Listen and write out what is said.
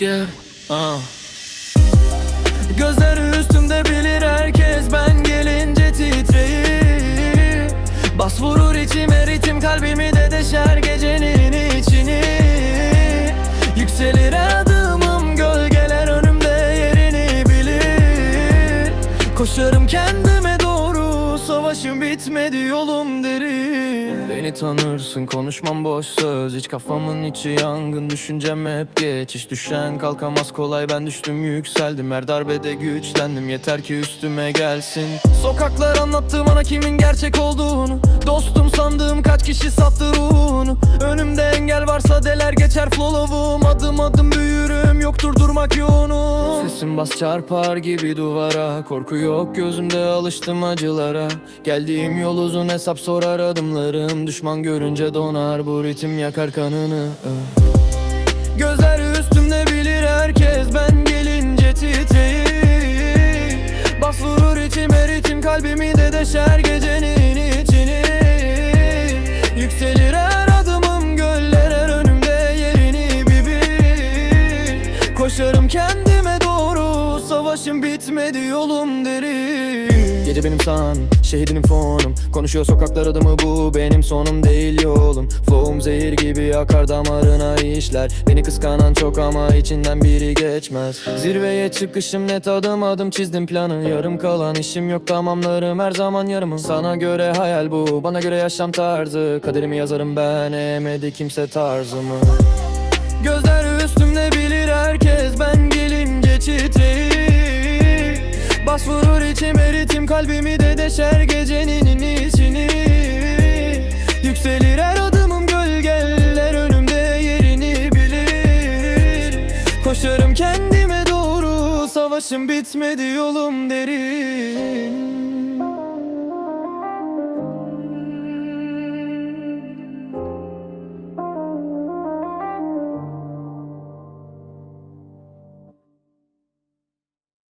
Yeah. Uh. Gözleri üstümde bilir herkes ben gelince titreyip Bas vurur içime ritim kalbimi de deşer gecenin içini Yükselir adımım gölgeler önümde yerini bilir Koşarım kendime doğru savaşım bitmedi yolum derin. Beni tanırsın konuşmam boş söz. Hiç kafamın içi yangın düşüncem hep geçiş. Düşen kalkamaz kolay ben düştüm yükseldim. Her darbede güçlendim yeter ki üstüme gelsin. Sokaklar anlattı bana kimin gerçek olduğunu. Dostum sandığım kaç kişi sattı ruhunu. Önümde engel varsa deler geçer flow'um Adım adım büyürüm yoktur durmak yoğunu Sesim bas çarpar gibi duvara. Korku yok gözümde alıştım acılara. Geldiğim yol uzun hesap sorar adımlarım. Düşman görünce donar bu ritim yakar kanını. Gözler üstümde bilir herkes ben gelince titreyip Bas vurur içime ritim kalbimi de deşer gecenin savaşım bitmedi yolum derin. Gece benim san şehidinim fonum. Konuşuyor sokaklar adımı bu benim sonum değil yolum. Flow'um zehir gibi akar damarına işler. Beni kıskanan çok ama içinden biri geçmez. Zirveye çıkışım net adım adım çizdim planı. Yarım kalan işim yok tamamlarım her zaman yarımım Sana göre hayal bu bana göre yaşam tarzı. Kaderimi yazarım ben emedi kimse tarzımı. Gözler üstümde bilir herkes ben kalbimi de deşer gecenin içini. Yükselir her adımım gölgeler önümde yerini bilir. Koşarım kendime doğru savaşım bitmedi yolum derin